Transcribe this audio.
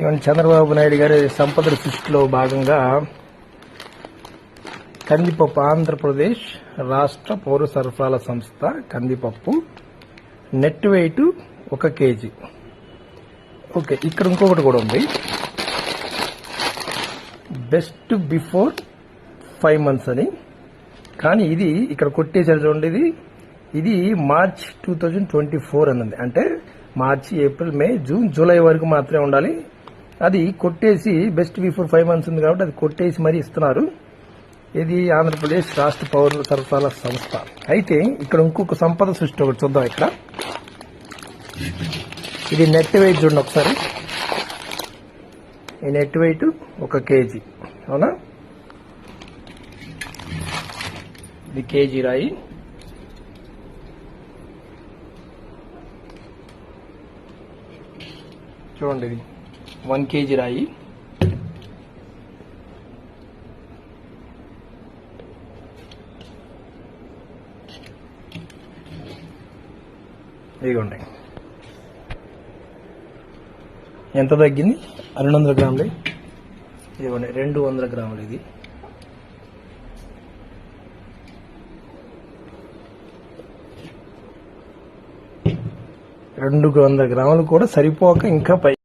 ఇవన్నీ చంద్రబాబు నాయుడు గారి సంపద సృష్టిలో భాగంగా కందిపప్పు ఆంధ్రప్రదేశ్ రాష్ట్ర పౌర సరఫరాల సంస్థ కందిపప్పు. నెట్ వెయిట్ ఒక కేజీ. ఓకే ఇక్కడ ఇంకొకటి కూడా ఉంది. బెస్ట్ బిఫోర్ ఫైవ్ మంత్స్ అని. కానీ ఇది ఇక్కడ కొట్టేసారు చూడండి ఇది. ఇది March two thousand twenty four అన్నది. అంటే మార్చి ఏప్రిల్ మే జూన్ జూలై వరకు మాత్రమే ఉండాలి. అది కొట్టేసి బెస్ట్ బిఫోర్ ఫైవ్ మంత్స్ ఉంది కాబట్టి అది కొట్టేసి మరీ ఇస్తున్నారు. ఇది ఆంధ్రప్రదేశ్ రాష్ట్ర పౌరుల సరఫరాల సంస్థ. అయితే ఇక్కడ ఇంకొక సంపద సృష్టి ఒకటి చూద్దాం ఇక్కడ. ఇది నెట్ వెయిట్ చూడండి ఒకసారి. ఈ నెట్ వెయిట్ ఒక కేజీ అవునా? ఇది కేజీ రాయి. చూడండి ఇది. వన్ కేజీ రాయి. ఇదిగోండి. ఎంత తగ్గింది? రెండు వందల గ్రాములు. ఇదిగోండి రెండు వందల గ్రాములు ఇది. రెండు వందల గ్రాములు కూడా సరిపోక ఇంకా పై